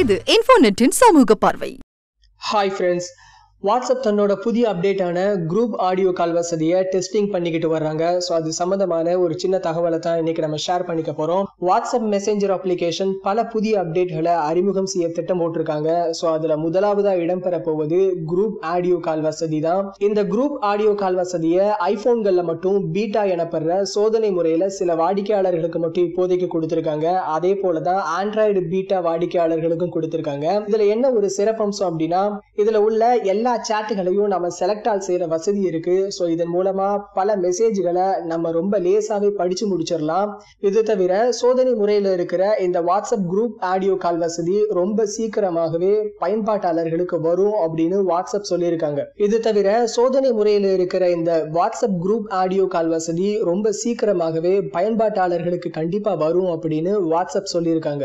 இது இன்ஃபோநெட்டின் சமூக பார்வை. ஹாய் ஃப்ரெண்ட்ஸ் வாட்ஸ்அப் தன்னோட புதிய அப்டேட்டான குரூப் ஆடியோ கால் வசதியை டெஸ்டிங் பண்ணிக்கிட்டு வர்றாங்க. ஸோ அது சம்மந்தமான ஒரு சின்ன தகவலை தான் இன்னைக்கு நம்ம ஷேர் பண்ணிக்க போகிறோம் வாட்ஸ்அப் மெசேஞ்சர் அப்ளிகேஷன் பல புதிய அப்டேட்களை அறிமுகம் செய்ய திட்டம் போட்டிருக்காங்க. ஸோ அதில் முதலாவதாக இடம்பெற போவது குரூப் ஆடியோ கால் வசதி தான். இந்த குரூப் ஆடியோ கால் வசதியை ஐஃபோன்களில் மட்டும் பீட்டா எனப்படுற சோதனை முறையில் சில வாடிக்கையாளர்களுக்கு மட்டும் இப்போதைக்கு கொடுத்துருக்காங்க. அதே போல தான் ஆண்ட்ராய்டு பீட்டா வாடிக்கையாளர்களுக்கும் கொடுத்துருக்காங்க. இதில் என்ன ஒரு சிறப்பம்சம் அப்படின்னா இதில் உள்ள எல்லா சேட்டுகளையும் நம்ம செலக்ட் ஆல் செய்யற வசதி இருக்கு. ஸோ இதன் மூலமா பல மெசேஜ்களை நம்ம ரொம்ப லேசாகவே படிச்சு முடிச்சிடலாம். இது தவிர சோதனை முறையில் இருக்கிற இந்த வாட்ஸ்அப் குரூப் ஆடியோ கால் வசதி ரொம்ப சீக்கிரமாகவே பயன்பாட்டாளர்களுக்கு வரும் அப்படின்னு வாட்ஸ்அப் சொல்லியிருக்காங்க. இது தவிர சோதனை முறையில் இருக்கிற இந்த வாட்ஸ்அப் குரூப் ஆடியோ கால் வசதி ரொம்ப சீக்கிரமாகவே பயன்பாட்டாளர்களுக்கு கண்டிப்பா வரும் அப்படின்னு வாட்ஸ்அப் சொல்லியிருக்காங்க.